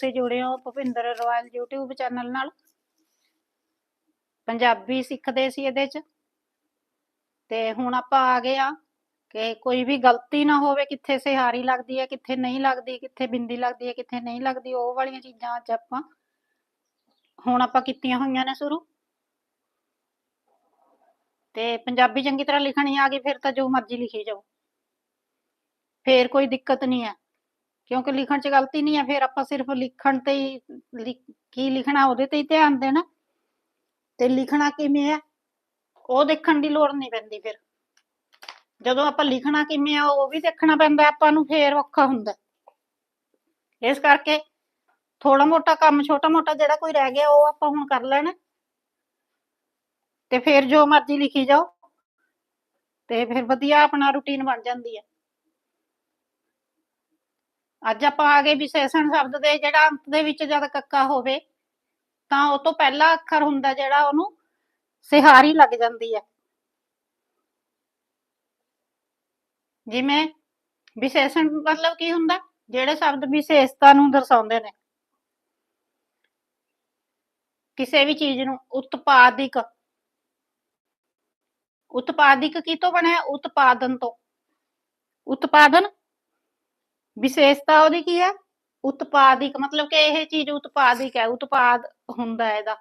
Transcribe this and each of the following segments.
ਤੁਸੀਂ ਜੁੜੇ ਹੋ ਭੁਪਿੰਦਰ ਰੋਇਲ YouTube ਚੈਨਲ ਨਾਲ। ਪੰਜਾਬੀ ਸਿੱਖਦੇ ਸੀ ਇਹਦੇ ਚ। ਤੇ ਹੁਣ ਆਪਾਂ ਆ ਗਏ ਆ ਕਿ ਕੋਈ ਵੀ ਗਲਤੀ ਨਾ ਹੋਵੇ, ਕਿੱਥੇ ਸਿਹਾਰੀ ਲੱਗਦੀ ਹੈ, ਕਿੱਥੇ ਨਹੀਂ ਲੱਗਦੀ, ਕਿੱਥੇ ਬਿੰਦੀ ਲੱਗਦੀ ਹੈ, ਕਿੱਥੇ ਨਹੀਂ ਲੱਗਦੀ, ਉਹ ਵਾਲੀਆਂ ਚੀਜ਼ਾਂ ਅੱਜ ਆਪਾਂ ਹੁਣ ਆਪਾਂ ਕੀਤੀਆਂ ਹੋਈਆਂ ਨੇ ਸ਼ੁਰੂ। ਤੇ ਪੰਜਾਬੀ ਚੰਗੀ ਤਰ੍ਹਾਂ ਲਿਖਣੀ ਆ ਗਈ, ਫਿਰ ਤਾਂ ਜੋ ਮਰਜ਼ੀ ਲਿਖੀ ਜਾਓ। ਫੇਰ ਕੋਈ ਦਿੱਕਤ ਨਹੀਂ ਹੈ। ਕਿਉਂਕਿ ਲਿਖਣ 'ਚ ਗਲਤੀ ਨਹੀਂ ਹੈ ਫਿਰ ਆਪਾਂ ਸਿਰਫ ਲਿਖਣ ਤੇ ਹੀ, ਲਿਖ- ਕੀ ਲਿਖਣਾ ਉਹਦੇ ਤੇ ਹੀ ਧਿਆਨ ਦੇਣਾ। ਤੇ ਲਿਖਣਾ ਕਿਵੇਂ ਆ? ਉਹ ਦੇਖਣ ਦੀ ਲੋੜ ਨਹੀਂ ਪੈਂਦੀ ਫਿਰ। ਜਦੋਂ ਆਪਾਂ ਲਿਖਣਾ ਕਿਵੇਂ ਆ, ਉਹ ਵੀ ਦੇਖਣਾ ਪੈਂਦਾ, ਆਪਾਂ ਨੂੰ ਫੇਰ ਔਖਾ ਹੁੰਦਾ। ਇਸ ਕਰਕੇ ਥੋੜਾ ਮੋਟਾ ਕੰਮ, ਛੋਟਾ ਮੋਟਾ ਜਿਹੜਾ ਕੋਈ ਰਹਿ ਗਿਆ, ਉਹ ਆਪਾਂ ਹੁਣ ਕਰ ਲੈਣਾ। ਤੇ ਫਿਰ ਜੋ ਮਰਜ਼ੀ ਲਿਖੀ ਜਾਓ। ਤੇ ਫਿਰ ਵਧੀਆ ਆਪਣਾ ਰੁਟੀਨ ਬਣ ਜਾਂਦੀ ਹੈ ਅੱਜ ਆਪਾਂ ਆ ਗਏ ਵਿਸ਼ੇਸ਼ਣ ਸ਼ਬਦ ਦੇ, ਜਿਹੜਾ ਅੰਤ ਦੇ ਵਿੱਚ ਜਦ ਕੱਕਾ ਹੋਵੇ, ਤਾਂ ਉਹ ਤੋਂ ਪਹਿਲਾ ਅੱਖਰ ਹੁੰਦਾ ਜਿਹੜਾ ਉਹਨੂੰ ਸਿਹਾਰੀ ਲੱਗ ਜਾਂਦੀ ਹੈ ਜਿਵੇਂ ਵਿਸ਼ੇਸ਼ਣ ਮਤਲਬ ਕੀ ਹੁੰਦਾ? ਜਿਹੜੇ ਸ਼ਬਦ ਵਿਸ਼ੇਸ਼ਤਾ ਨੂੰ ਦਰਸਾਉਂਦੇ ਨੇ। ਕਿਸੇ ਵੀ ਚੀਜ਼ ਨੂੰ ਉਤਪਾਦਿਕ। ਉਤਪਾਦਿਕ ਕੀ ਤੋਂ ਬਣਿਆ? ਉਤਪਾਦਨ ਤੋਂ। ਉਤਪਾਦਨ ਵਿਸ਼ੇਸ਼ਤਾ ਉਹਦੀ ਕੀ ਹੈ? ਉਤਪਾਦਿਕ, ਮਤਲਬ ਕਿ ਇਹ ਚੀਜ਼ ਉਤਪਾਦਿਕ ਹੈ, ਉਤਪਾਦ ਹੁੰਦਾ ਹੈ ਇਹਦਾ।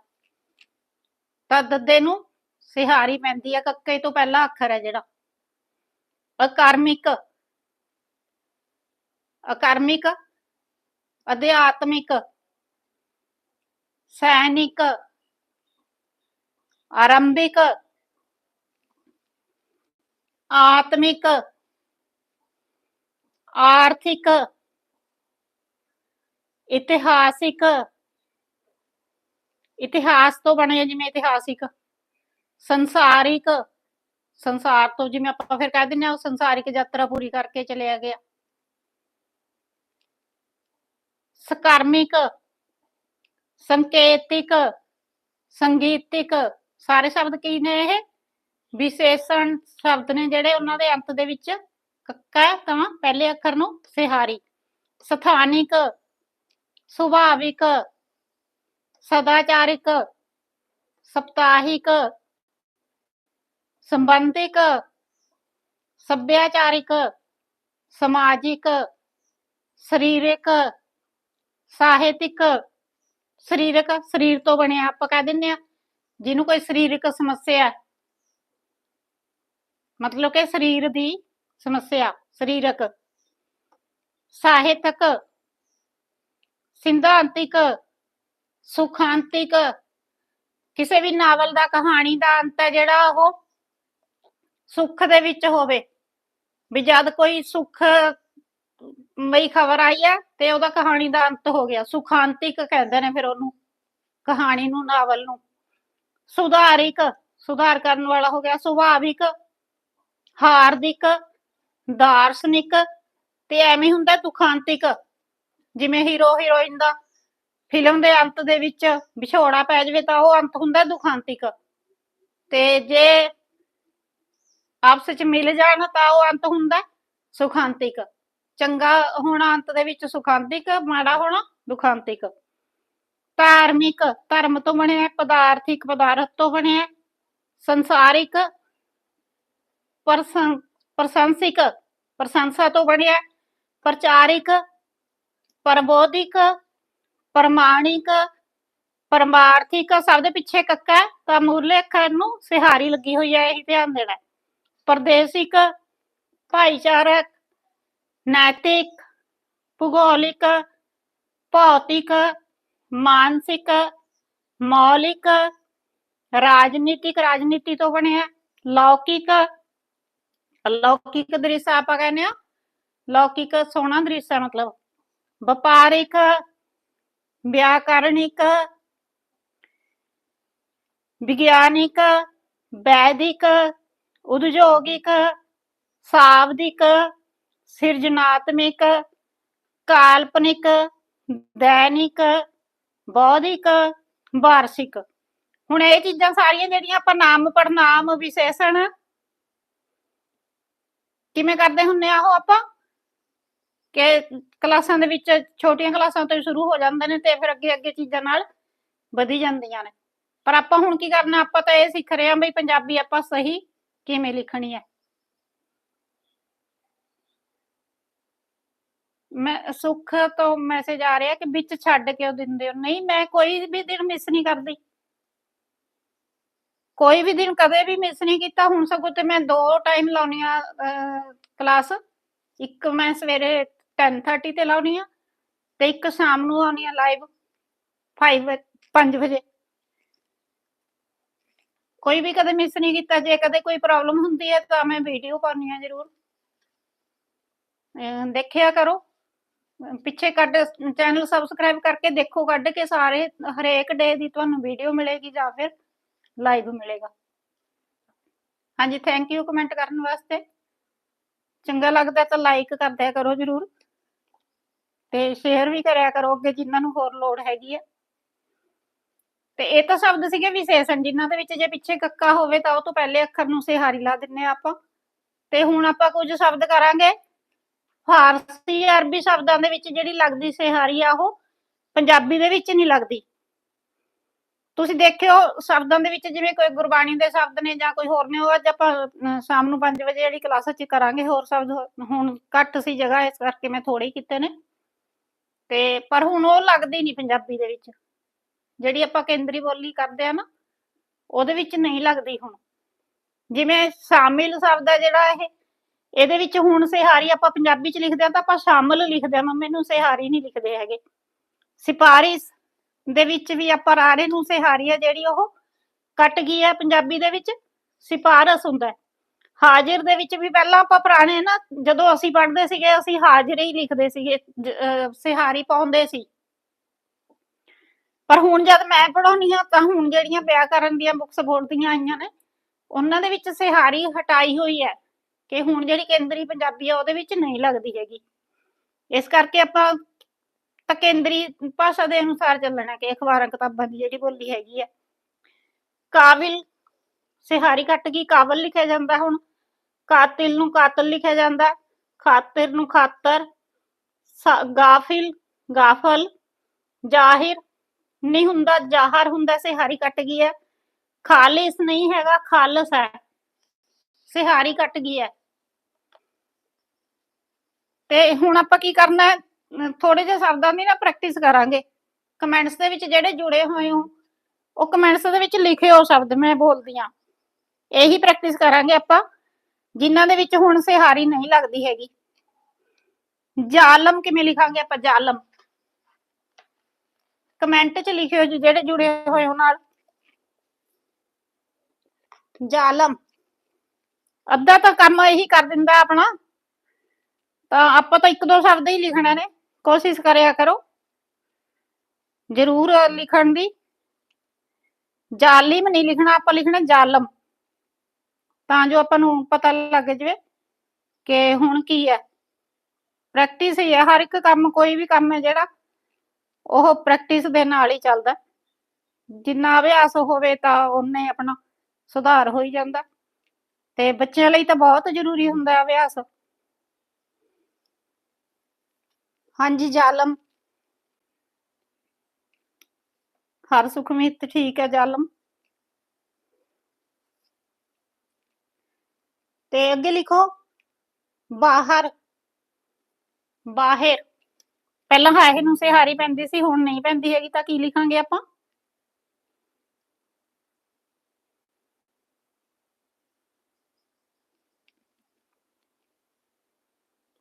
ਤਾਂ ਦੱਦੇ ਨੂੰ ਸਿਹਾਰੀ ਪੈਂਦੀ ਹੈ, ਕੱਕੇ ਤੋਂ ਪਹਿਲਾ ਅੱਖਰ ਹੈ ਜਿਹੜਾ। ਅਕਰਮਿਕ ਅਕਰਮਿਕ, ਅਧਿਆਤਮਿਕ, ਸੈਨਿਕ, ਆਰੰਭਿਕ, ਆਤਮਿਕ ਆਰਥਿਕ ਇਤਿਹਾਸਿਕ ਇਤਿਹਾਸ ਤੋਂ ਬਣੇ ਜਿਵੇਂ ਇਤਿਹਾਸਿਕ, ਸੰਸਾਰਿਕ, ਸੰਸਾਰ ਤੋਂ ਜਿਵੇਂ ਆਪਾਂ ਫਿਰ ਕਹਿ ਦਿੰਦੇ ਆ ਉਹ ਸੰਸਾਰਿਕ ਯਾਤਰਾ ਪੂਰੀ ਕਰਕੇ ਚਲਿਆ ਗਿਆ। ਸਕਰਮਿਕ, ਸੰਕੇਤਿਕ, ਸੰਗੀਤਿਕ ਸਾਰੇ ਸ਼ਬਦ ਕੀ ਨੇ ਇਹ? ਵਿਸ਼ੇਸ਼ਣ ਸ਼ਬਦ ਨੇ ਜਿਹੜੇ ਉਹਨਾਂ ਦੇ ਅੰਤ ਦੇ ਵਿੱਚ ਕੱਕਾ ਤਾਂ ਪਹਿਲੇ ਅੱਖਰ ਨੂੰ ਸਿਹਾਰੀ, ਸਥਾਨਿਕ, ਸੁਭਾਵਿਕ, ਸਦਾਚਾਰਿਕ, ਸਪਤਾਹਿਕ, ਸੰਬੰਧਿਕ, ਸੱਭਿਆਚਾਰਿਕ, ਸਮਾਜਿਕ, ਸਰੀਰਕ, ਸਾਹਿਤਿਕ, ਸਰੀਰਕ, ਸਰੀਰ ਤੋਂ ਬਣਿਆ ਆਪਾਂ ਕਹਿ ਦਿੰਦੇ ਆ ਜਿਹਨੂੰ ਕੋਈ ਸਰੀਰਕ ਸਮੱਸਿਆ ਮਤਲਬ ਕਿ ਸਰੀਰ ਦੀ ਸਮੱਸਿਆ, ਸਰੀਰਕ, ਸਾਹਿਤਕ, ਸਿਧਾਂਤਿਕ, ਸੁਖਾਂਤਿਕ, ਕਿਸੇ ਵੀ ਨਾਵਲ ਦਾ, ਕਹਾਣੀ ਦਾ ਅੰਤ ਹੈ ਜਿਹੜਾ ਉਹ ਸੁੱਖ ਦੇ ਵਿੱਚ ਹੋਵੇ। ਵੀ ਜਦ ਕੋਈ ਸੁੱਖ ਮਈ ਖਬਰ ਆਈ ਹੈ ਤੇ ਉਹਦਾ ਕਹਾਣੀ ਦਾ ਅੰਤ ਹੋ ਗਿਆ। ਸੁਖਾਂਤਿਕ ਕਹਿੰਦੇ ਨੇ ਫਿਰ ਉਹਨੂੰ, ਕਹਾਣੀ ਨੂੰ, ਨਾਵਲ ਨੂੰ। ਸੁਧਾਰਿਕ, ਸੁਧਾਰ ਕਰਨ ਵਾਲਾ ਹੋ ਗਿਆ। ਸੁਭਾਵਿਕ, ਹਾਰਦਿਕ ਦਾਰਸ਼ਨਿਕ ਤੇ ਐਵੇਂ ਹੁੰਦਾ ਦੁਖਾਂਤਿਕ, ਜਿਵੇਂ ਹੀਰੋ ਹੀਰੋਇਨ ਦਾ ਫਿਲਮ ਦੇ ਅੰਤ ਦੇ ਵਿੱਚ ਵਿਛੋੜਾ ਪੈ ਜਾਵੇ ਤਾਂ ਉਹ ਅੰਤ ਹੁੰਦਾ ਦੁਖਾਂਤਿਕ। ਤੇ ਜੇ ਆਪਸ ਵਿੱਚ ਮਿਲ ਜਾਣ ਤਾਂ ਉਹ ਅੰਤ ਹੁੰਦਾ ਸੁਖਾਂਤਿਕ। ਚੰਗਾ ਹੋਣਾ ਅੰਤ ਦੇ ਵਿੱਚ ਸੁਖਾਂਤਿਕ, ਮਾੜਾ ਹੋਣਾ ਦੁਖਾਂਤਿਕ। ਧਾਰਮਿਕ, ਧਰਮ ਤੋਂ ਬਣਿਆ, ਪਦਾਰਥਿਕ ਪਦਾਰਥ ਤੋਂ ਬਣਿਆ, ਸੰਸਾਰਿਕ, ਪ੍ਰਸੰ- ਪ੍ਰਸ਼ੰਸਿਕ ਪ੍ਰਸ਼ੰਸਾ ਤੋਂ ਬਣਿਆ ਪ੍ਰਚਾਰਿਕ ਪ੍ਰਬੋਧਿਕ, ਪ੍ਰਮਾਣਿਕ, ਪਰਮਾਰਥਿਕ, ਸਭ ਦੇ ਪਿੱਛੇ ਕੱਕਾ ਤਾਂ ਮੂਲੇ ਅੱਖਰ ਨੂੰ ਸਿਹਾਰੀ ਲੱਗੀ ਹੋਈ ਹੈ, ਇਹ ਧਿਆਨ ਦੇਣਾ ਹੈ। ਭਾਈਚਾਰਕ, ਨੈਤਿਕ, ਭੂਗੋਲਿਕ, ਭੌਤਿਕ, ਮਾਨਸਿਕ, ਮੌਲਿਕ, ਰਾਜਨੀਤਿਕ, ਰਾਜਨੀਤੀ ਤੋਂ ਬਣਿਆ ਲੌਕਿਕ ਲੌਕਿਕ ਦ੍ਰਿਸ਼ ਆਪਾਂ ਕਹਿੰਦੇ ਆ ਲੌਕਿਕ ਸੋਹਣਾ ਦ੍ਰਿਸ਼ ਮਤਲਬ ਵਪਾਰਿਕ ਵਿਆਕਰਣਿਕ ਵਿਗਿਆਨਿਕ ਵੈਦਿਕ ਉਦਯੋਗਿਕ ਸਾਵਧਿਕ ਸਿਰਜਣਾਤਮਿਕ ਕਾਲਪਨਿਕ ਦੈਨਿਕ ਬੌਧਿਕ ਵਾਰਸ਼ਿਕ ਹੁਣ ਇਹ ਚੀਜ਼ਾਂ ਸਾਰੀਆਂ ਜਿਹੜੀਆਂ ਆਪਾਂ ਨਾਮ ਪੜਨਾਮ ਵਿਸ਼ੇਸ਼ਣ ਕਿਵੇਂ ਕਰਦੇ ਹੁੰਨੇ ਆ ਉਹ ਆਪਾਂ? ਕਿ ਕਲਾਸਾਂ ਦੇ ਵਿੱਚ ਛੋਟੀਆਂ ਕਲਾਸਾਂ ਤੋਂ ਹੀ ਸ਼ੁਰੂ ਹੋ ਜਾਂਦੇ ਨੇ ਤੇ ਫਿਰ ਅੱਗੇ ਅੱਗੇ ਚੀਜ਼ਾਂ ਨਾਲ ਵਧੀ ਜਾਂਦੀਆਂ ਨੇ। ਪਰ ਆਪਾਂ ਹੁਣ ਕੀ ਕਰਨਾ, ਆਪਾਂ ਤਾਂ ਇਹ ਸਿੱਖ ਰਹੇ ਹਾਂ ਬਈ ਪੰਜਾਬੀ ਆਪਾਂ ਸਹੀ ਕਿਵੇਂ ਲਿਖਣੀ ਹੈ। ਮੈਂ ਸੁੱਖ ਤੋਂ ਮੈਸੇਜ ਆ ਰਿਹਾ ਕਿ ਵਿੱਚ ਛੱਡ ਕੇ ਉਹ ਦਿੰਦੇ ਹੋ। ਨਹੀਂ, ਮੈਂ ਕੋਈ ਵੀ ਦਿਨ ਮਿਸ ਨਹੀਂ ਕਰਦੀ। ਕੋਈ ਵੀ ਦਿਨ ਕਦੇ ਵੀ ਮਿਸ ਨਹੀਂ ਕੀਤਾ, ਹੁਣ ਸਗੋਂ ਤੇ ਮੈਂ ਦੋ ਟਾਈਮ ਲਾਉਣੀ ਆ ਕਲਾਸ ਇੱਕ ਮੈਂ ਸਵੇਰੇ 10:30 ਤੇ ਲਾਉਣੀ ਆ ਤੇ ਇੱਕ ਸ਼ਾਮ ਨੂੰ ਆਉਣੀ ਆ ਲਾਈਵ 5 5 ਵਜੇ। ਕੋਈ ਵੀ ਕਦੇ ਮਿਸ ਨਹੀਂ ਕੀਤਾ, ਜੇ ਕਦੇ ਕੋਈ ਪ੍ਰੋਬਲਮ ਹੁੰਦੀ ਹੈ ਤਾਂ ਮੈਂ ਵੀਡੀਓ ਪਾਉਣੀ ਆ ਜ਼ਰੂਰ। ਦੇਖਿਆ ਕਰੋ। ਅਹ ਪਿੱਛੇ ਕੱਢ ਚੈਨਲ ਸਬਸਕ੍ਰਾਈਬ ਕਰਕੇ ਦੇਖੋ, ਕੱਢ ਕੇ ਸਾਰੇ ਹਰੇਕ ਡੇ ਦੀ ਤੁਹਾਨੂੰ ਵੀਡੀਓ ਮਿਲੇਗੀ ਜਾਂ ਫਿਰ ਲਾਈਵ ਮਿਲੇਗਾ। ਹਾਂਜੀ ਥੈਂਕ ਯੂ ਕਮੈਂਟ ਕਰਨ ਵਾਸਤੇ। ਚੰਗਾ ਲੱਗਦਾ ਤਾਂ ਲਾਈਕ ਕਰ ਦਿਆ ਕਰੋ ਜਰੂਰ। ਤੇ ਸ਼ੇਅਰ ਵੀ ਕਰਿਆ ਕਰੋ ਅੱਗੇ ਜਿਨ੍ਹਾਂ ਨੂੰ ਹੋਰ ਲੋੜ ਹੈਗੀ ਆ। ਤੇ ਇਹ ਤਾਂ ਸ਼ਬਦ ਸੀਗੇ ਵਿਸ਼ੇਸ਼ਣ, ਜਿਨ੍ਹਾਂ ਦੇ ਵਿੱਚ ਜੇ ਪਿੱਛੇ ਕੱਕਾ ਹੋਵੇ ਤਾਂ ਉਹ ਤੋਂ ਪਹਿਲੇ ਅੱਖਰ ਨੂੰ ਸਿਹਾਰੀ ਲਾ ਦਿੰਨੇ ਆ ਆਪਾਂ। ਤੇ ਹੁਣ ਆਪਾਂ ਕੁਝ ਸ਼ਬਦ ਕਰਾਂਗੇ। ਫਾਰਸੀ, ਅਰਬੀ ਸ਼ਬਦਾਂ ਦੇ ਵਿੱਚ ਜਿਹੜੀ ਲੱਗਦੀ ਸਿਹਾਰੀ ਆ ਉਹ ਪੰਜਾਬੀ ਦੇ ਵਿੱਚ ਨਹੀਂ ਲੱਗਦੀ। ਤੁਸੀਂ ਦੇਖਿਓ ਸ਼ਬਦਾਂ ਦੇ ਵਿੱਚ ਜਿਵੇਂ ਕੋਈ ਗੁਰਬਾਣੀ ਦੇ ਸ਼ਬਦ ਨੇ ਜਾਂ ਕੋਈ ਹੋਰ ਨੇ ਉਹ ਅੱਜ ਆਪਾਂ ਅਹ, ਸ਼ਾਮ ਨੂੰ 5 ਵਜੇ ਜਿਹੜੀ ਕਲਾਸ 'ਚ ਕਰਾਂਗੇ ਹੋਰ ਸ਼ਬਦ ਹੋ- ਹੁਣ ਘੱਟ ਸੀ ਜਗ੍ਹਾ ਇਸ ਕਰਕੇ ਮੈਂ ਥੋੜੇ ਹੀ ਕੀਤੇ ਨੇ। ਤੇ ਪਰ ਹੁਣ ਉਹ ਲੱਗਦੀ ਨਹੀਂ ਪੰਜਾਬੀ ਦੇ ਵਿੱਚ। ਜਿਹੜੀ ਆਪਾਂ ਕੇਂਦਰੀ ਬੋਲੀ ਕਰਦੇ ਆ ਨਾ ਉਹਦੇ ਵਿੱਚ ਨਹੀਂ ਲੱਗਦੀ ਹੁਣ। ਜਿਵੇਂ ਸ਼ਾਮਿਲ ਸ਼ਬਦ ਆ ਜਿਹੜਾ ਇਹ ਇਹਦੇ ਵਿੱਚ ਹੁਣ ਸਿਹਾਰੀ ਆਪਾਂ ਪੰਜਾਬੀ 'ਚ ਲਿਖਦੇ ਆ ਤਾਂ ਆਪਾਂ ਸ਼ਾਮਿਲ ਲਿਖਦੇ ਆ। ਮੰਮੀ ਨੂੰ ਸਿਹਾਰੀ ਨਹੀਂ ਲਿਖਦੇ ਹੈਗੇ। ਸਿਪਾਰਿਸ਼ ਦੇ ਵਿੱਚ ਵੀ ਆਪਾਂ ਰਾਰੇ ਨੂੰ ਸਿਹਾਰੀ ਆ ਜਿਹੜੀ ਉਹ ਕੱਟ ਗਈ ਹੈ ਪੰਜਾਬੀ ਦੇ ਵਿੱਚ ਸਿਪਾਰਸ ਹੁੰਦਾ ਹਾਜ਼ਰ ਦੇ ਵਿੱਚ ਵੀ ਪਹਿਲਾਂ ਆਪਾਂ ਪੁਰਾਣੇ ਨਾ, ਜਦੋਂ ਅਸੀਂ ਪੜ੍ਹਦੇ ਸੀਗੇ, ਅਸੀਂ ਹਾਜ਼ਰ ਹੀ ਲਿਖਦੇ ਸੀਗੇ ਸਿਹਾਰੀ ਪਾਉਂਦੇ ਸੀ। ਪਰ ਹੁਣ ਜਦ ਮੈਂ ਪੜਾਉਣੀ ਆ ਤਾਂ ਹੁਣ ਜਿਹੜੀਆਂ ਵਿਆਕਰਨ ਦੀਆਂ ਬੁੱਕਸ ਬੋਲਦੀਆਂ ਆਈਆਂ ਨੇ, ਉਹਨਾਂ ਦੇ ਵਿੱਚ ਸਿਹਾਰੀ ਹਟਾਈ ਹੋਈ ਹੈ ਕਿ ਹੁਣ ਜਿਹੜੀ ਕੇਂਦਰੀ ਪੰਜਾਬੀ ਆ, ਉਹਦੇ ਵਿੱਚ ਨਹੀਂ ਲੱਗਦੀ ਹੈਗੀ। ਇਸ ਕਰਕੇ ਆਪਾਂ ਤਾਂ ਕੇਂਦਰੀ ਭਾਸ਼ਾ ਦੇ ਅਨੁਸਾਰ ਚੱਲਣਾ ਕਿ ਅਖਬਾਰਾਂ, ਕਿਤਾਬਾਂ ਦੀ ਜਿਹੜੀ ਬੋਲੀ ਹੈਗੀ ਹੈ ਕਾਬਿਲ ਸਿਹਾਰੀ ਕੱਟ ਗਈ ਕਾਬਲ ਲਿਖਿਆ ਜਾਂਦਾ ਹੁਣ। ਕਾਤਿਲ ਨੂੰ ਕਾਤਲ ਲਿਖਿਆ ਜਾਂਦਾ, ਖਾਤਿਰ ਨੂੰ ਖਾਤਰ ਗਾਫਿਲ, ਗਾਫਲ, ਜ਼ਾਹਿਰ, ਨਹੀਂ ਹੁੰਦਾ, ਜ਼ਾਹਰ ਹੁੰਦਾ, ਸਿਹਾਰੀ ਕੱਟ ਗਈ ਹੈ ਖਾਲਿਸ ਨਹੀਂ ਹੈਗਾ, ਖਾਲਸ ਹੈ। ਸਿਹਾਰੀ ਕੱਟ ਗਈ ਹੈ। ਤੇ ਹੁਣ ਆਪਾਂ ਕੀ ਕਰਨਾ ਹੈ? ਥੋੜੇ ਜਿਹੇ ਸ਼ਬਦਾਂ ਦੀ ਨਾ ਪ੍ਰੈਕਟਿਸ ਕਰਾਂਗੇ। ਕਮੈਂਟਸ ਦੇ ਵਿੱਚ ਜਿਹੜੇ ਜੁੜੇ ਹੋਏ ਹੋ, ਉਹ ਕਮੈਂਟਸ ਦੇ ਵਿੱਚ ਲਿਖਿਓ ਸ਼ਬਦ, ਮੈਂ ਬੋਲਦੀ ਆ ਇਹੀ ਪ੍ਰੈਕਟਿਸ ਕਰਾਂਗੇ ਆਪਾਂ, ਜਿਨ੍ਹਾਂ ਦੇ ਵਿੱਚ ਹੁਣ ਸਿਹਾਰੀ ਨਹੀਂ ਲੱਗਦੀ ਹੈਗੀ। ਜ਼ਾਲਮ ਕਿਵੇਂ ਲਿਖਾਂਗੇ ਆਪਾਂ? ਜ਼ਾਲਮ। ਕਮੈਂਟ 'ਚ ਲਿਖਿਓ ਜਿਹੜੇ ਜੁੜੇ ਹੋਏ ਹੋ ਨਾਲ। ਜ਼ਾਲਮ। ਅੱਧਾ ਤਾਂ ਕੰਮ ਇਹੀ ਕਰ ਦਿੰਦਾ ਆਪਣਾ। ਤਾਂ ਆਪਾਂ ਤਾਂ ਇੱਕ ਦੋ ਸ਼ਬਦ ਹੀ ਲਿਖਣੇ ਨੇ। ਕੋਸ਼ਿਸ਼ ਕਰਿਆ ਕਰੋ। ਜ਼ਰੂਰ ਲਿਖਣ ਦੀ। ਜ਼ਾਲਿਮ ਨਹੀਂ ਲਿਖਣਾ, ਆਪਾਂ ਲਿਖਣਾ ਜ਼ਾਲਮ। ਤਾਂ ਜੋ ਆਪਾਂ ਨੂੰ ਪਤਾ ਲੱਗ ਜਾਵੇ ਕਿ ਹੁਣ ਕੀ ਹੈ। ਪ੍ਰੈਕਟਿਸ ਹੀ ਹੈ, ਹਰ ਇੱਕ ਕੰਮ ਕੋਈ ਵੀ ਕੰਮ ਹੈ ਜਿਹੜਾ, ਉਹ ਪ੍ਰੈਕਟਿਸ ਦੇ ਨਾਲ ਹੀ ਚੱਲਦਾ। ਜਿੰਨਾ ਅਭਿਆਸ ਹੋਵੇ ਤਾਂ ਉਹਨੇ ਆਪਣਾ ਸੁਧਾਰ ਹੋਈ ਜਾਂਦਾ। ਤੇ ਬੱਚਿਆਂ ਲਈ ਤਾਂ ਬਹੁਤ ਜ਼ਰੂਰੀ ਹੁੰਦਾ ਅਭਿਆਸ। ਹਾਂਜੀ, ਜ਼ਾਲਮ। ਹਰ ਸੁਖਮੀਤ ਠੀਕ ਹੈ ਜ਼ਾਲਮ। ਤੇ ਅੱਗੇ ਲਿਖੋ, ਬਾਹਰ ਬਾਹਰ। ਪਹਿਲਾਂ ਹਾਏ ਨੂੰ ਸਿਹਾਰੀ ਪੈਂਦੀ ਸੀ, ਹੁਣ ਨਹੀਂ ਪੈਂਦੀ ਹੈਗੀ, ਤਾਂ ਕੀ ਲਿਖਾਂਗੇ ਆਪਾਂ?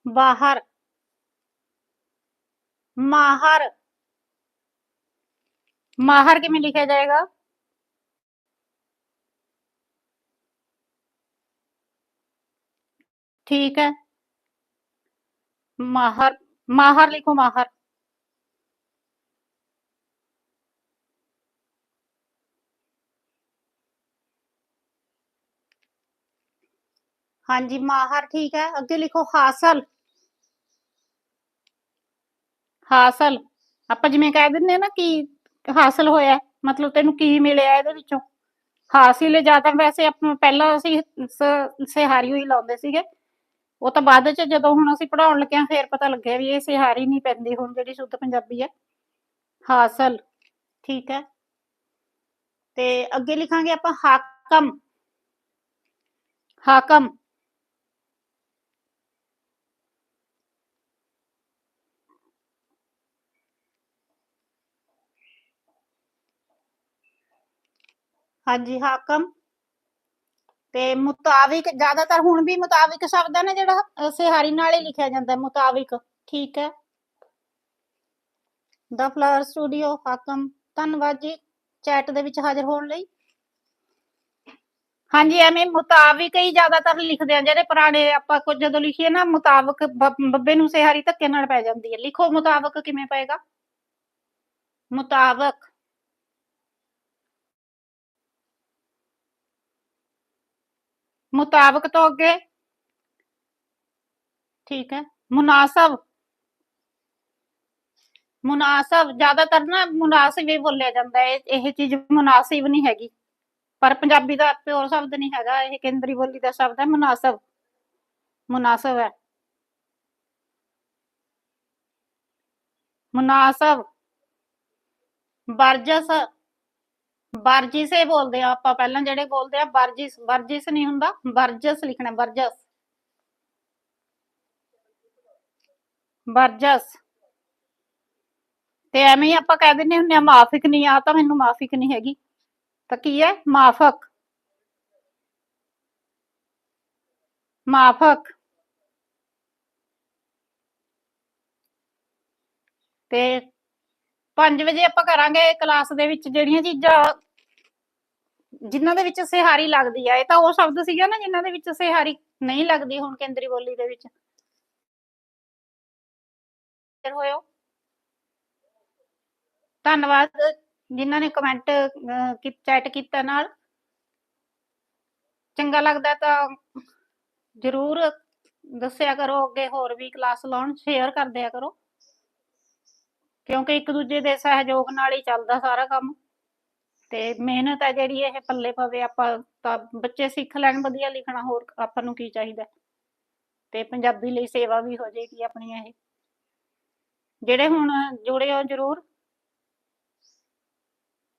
ਬਾਹਰ। माहर। माहर के में लिखा जाएगा। ठीक है। माहर माहर लिखो माहर। हाँ जी, माहर ठीक है। अगे लिखो हासिल। ਹਾਸਲ। ਆਪਾਂ ਜਿਵੇਂ ਕਹਿ ਦਿੰਦੇ ਆ ਨਾ ਕਿ ਹਾਸਲ ਹੋਇਆ, ਮਤਲਬ ਤੈਨੂੰ ਕੀ ਮਿਲਿਆ ਇਹਦੇ ਵਿੱਚੋਂ? ਹਾਸਿਲ ਜ਼ਿਆਦਾ ਵੈਸੇ ਆਪਾਂ ਪਹਿਲਾਂ ਅਸੀਂ ਸਿਹਾਰੀ ਹੋਈ ਲਾਉਂਦੇ ਸੀਗੇ। ਉਹ ਤਾਂ ਬਾਅਦ ਚ ਜਦੋਂ ਹੁਣ ਅਸੀਂ ਪੜਾਉਣ ਲੱਗਿਆ ਫੇਰ ਪਤਾ ਲੱਗਿਆ ਵੀ ਇਹ ਸਿਹਾਰੀ ਨਹੀਂ ਪੈਂਦੀ, ਹੁਣ ਜਿਹੜੀ ਸ਼ੁੱਧ ਪੰਜਾਬੀ ਹੈ। ਹਾਸਲ, ਠੀਕ ਹੈ। ਤੇ ਅੱਗੇ ਲਿਖਾਂਗੇ ਆਪਾਂ ਹਾਕਮ। ਹਾਕਮ। ਹਾਂਜੀ, ਹਾਕਮ। ਤੇ ਮੁਤਾਬਿਕ, ਜ਼ਿਆਦਾਤਰ ਹੁਣ ਵੀ ਮੁਤਾਬਿਕ ਸ਼ਬਦ ਹੈ ਨਾ ਜਿਹੜਾ ਸਿਹਾਰੀ ਨਾਲ ਹੀ ਲਿਖਿਆ ਜਾਂਦਾ ਹੈ, ਮੁਤਾਬਿਕ। ਠੀਕ ਹੈ। ਦਾ ਫਲਾਵਰ ਸਟੂਡੀਓ ਹਾਕਮ। ਧੰਨਵਾਦ ਜੀ ਚੈਟ ਦੇ ਵਿੱਚ ਹਾਜ਼ਰ ਹੋਣ ਲਈ। ਹਾਂਜੀ, ਐਵੇਂ ਮੁਤਾਬਿਕ ਹੀ ਜ਼ਿਆਦਾਤਰ ਲਿਖਦੇ ਆ, ਜਿਹੜੇ ਪੁਰਾਣੇ ਆਪਾਂ ਕੁਝ ਜਦੋਂ ਲਿਖੀਏ ਨਾ, ਮੁਤਾਬਿਕ ਬ- ਬੱਬੇ ਨੂੰ ਸਿਹਾਰੀ ਧੱਕੇ ਨਾਲ ਪੈ ਜਾਂਦੀ ਹੈ। ਲਿਖੋ ਮੁਤਾਬਿਕ ਕਿਵੇਂ ਪਏਗਾ? ਮੁਤਾਬਿਕ। ਮੁਤਾਬਕ ਤੋਂ ਅੱਗੇ। ਠੀਕ ਹੈ। ਮੁਨਾਸਬ। ਮੁਨਾਸਬ ਜ਼ਿਆਦਾਤਰ ਨਾ ਮੁਨਾਸਿਬ ਹੀ ਬੋਲਿਆ ਜਾਂਦਾ ਹੈ। ਇਹ ਚੀਜ਼ ਮੁਨਾਸਿਬ ਨਹੀਂ ਹੈਗੀ। ਪਰ ਪੰਜਾਬੀ ਦਾ ਪਿਓਰ ਸ਼ਬਦ ਨਹੀਂ ਹੈਗਾ। ਇਹ ਕੇਂਦਰੀ ਬੋਲੀ ਦਾ ਸ਼ਬਦ ਹੈ ਮੁਨਾਸਬ। ਮੁਨਾਸਬ ਹੈ। ਮੁਨਾਸਬ। ਵਰਜਸ ਵਰਜਿਸੇ ਬੋਲਦੇ ਆ, ਆਪਾਂ ਪਹਿਲਾਂ ਜਿਹੜੇ ਬੋਲਦੇ ਆ, ਵਰਜਿਸ ਵਰਜਿਸ ਨਹੀਂ ਹੁੰਦਾ, ਵਰਜਸ ਲਿਖਣਾ, ਵਰਜਸ। ਵਰਜਸ। ਤੇ ਐਵੇਂ ਆਪਾਂ ਕਹਿ ਦਿੰਦੇ ਹੁੰਦੇ ਆ, ਮਾਫਿਕ ਨਹੀਂ ਆ ਤਾਂ ਮੈਨੂੰ ਮਾਫਿਕ ਨਹੀਂ ਹੈਗੀ। ਤਾਂ ਕੀ ਹੈ? ਮਾਫਕ। ਮਾਫਕ। ਤੇ 5 ਵਜੇ ਆਪਾਂ ਕਰਾਂਗੇ ਕਲਾਸ ਦੇ ਵਿੱਚ ਜਿਹੜੀਆਂ ਚੀਜ਼ਾਂ ਜਿਨ੍ਹਾਂ ਦੇ ਵਿੱਚ ਸਿਹਾਰੀ ਲੱਗਦੀ ਆ, ਇਹ ਤਾਂ ਉਹ ਸ਼ਬਦ ਸੀਗਾ ਨਾ ਜਿਨ੍ਹਾਂ ਦੇ ਵਿੱਚ ਸਿਹਾਰੀ ਨਹੀਂ ਲੱਗਦੀ ਹੁਣ ਕੇਂਦਰੀ ਬੋਲੀ ਦੇ ਵਿੱਚ। ਫਿਰ ਹੋਇਓ। ਧੰਨਵਾਦ ਜਿਨ੍ਹਾਂ ਨੇ ਕਮੈਂਟ ਚੈਟ ਕੀਤਾ ਨਾਲ। ਚੰਗਾ ਲੱਗਦਾ ਤਾਂ ਜਰੂਰ ਦੱਸਿਆ ਕਰੋ, ਅੱਗੇ ਹੋਰ ਵੀ ਕਲਾਸ ਲਾਉਣ ਸ਼ੇਅਰ ਕਰ ਦਿਆ ਕਰੋ। ਕਿਉਂਕਿ ਇੱਕ ਦੂਜੇ ਦੇ ਸਹਿਯੋਗ ਨਾਲ ਹੀ ਚੱਲਦਾ ਸਾਰਾ ਕੰਮ। ਤੇ ਮਿਹਨਤ ਹੈ ਜਿਹੜੀ ਇਹ ਪੱਲੇ ਪਵੇ, ਆਪਾਂ ਤਾਂ ਬੱਚੇ ਸਿੱਖ ਲੈਣ, ਵਧੀਆ ਲਿਖਣਾ, ਹੋਰ ਆਪਾਂ ਨੂੰ ਕੀ ਚਾਹੀਦਾ? ਤੇ ਪੰਜਾਬੀ ਲਈ ਸੇਵਾ ਵੀ ਹੋ ਜਾਏਗੀ ਆਪਣੀ ਇਹ। ਜਿਹੜੇ ਹੁਣ ਜੁੜੇ ਹੋ ਜਰੂਰ।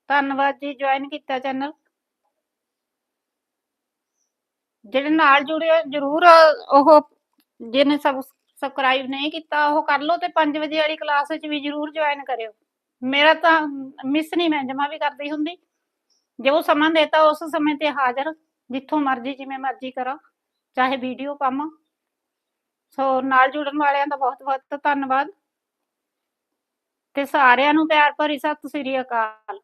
ਧੰਨਵਾਦ ਜੀ ਜੁਆਇਨ ਕੀਤਾ ਚੈਨਲ ਜਿਹੜੇ ਨਾਲ ਜੁੜੇ ਹੋ ਜਰੂਰ, ਉਹ ਜਿਹਨੇ ਸਬ ਸਬਸਕ੍ਰਾਈਬ ਨਹੀਂ ਕੀਤਾ, ਉਹ ਕਰ ਲਓ ਤੇ 5 ਵਜੇ ਵਾਲੀ ਕਲਾਸ ਵਿੱਚ ਵੀ ਜਰੂਰ ਜੁਆਇਨ ਕਰਿਓ। ਮੇਰਾ ਤਾਂ ਮਿਸ ਨਹੀਂ ਮੈਂ, ਜਮਾ ਵੀ ਕਰਦੀ ਹੁੰਦੀ। ਜੋ ਸਮਾਂ ਦੇਤਾ, ਉਸ ਸਮੇਂ ਤੇ ਹਾਜ਼ਰ, ਜਿੱਥੋਂ ਮਰਜ਼ੀ, ਜਿਵੇਂ ਮਰਜ਼ੀ ਕਰਾਂ, ਚਾਹੇ ਵੀਡੀਓ ਪਾਵਾਂ ਸੋ ਨਾਲ ਜੁੜਨ ਵਾਲਿਆਂ ਦਾ ਬਹੁਤ ਬਹੁਤ ਧੰਨਵਾਦ। ਤੇ ਸਾਰਿਆਂ ਨੂੰ ਪਿਆਰ ਭਰੀ ਸਤਿ ਸ੍ਰੀ ਅਕਾਲ।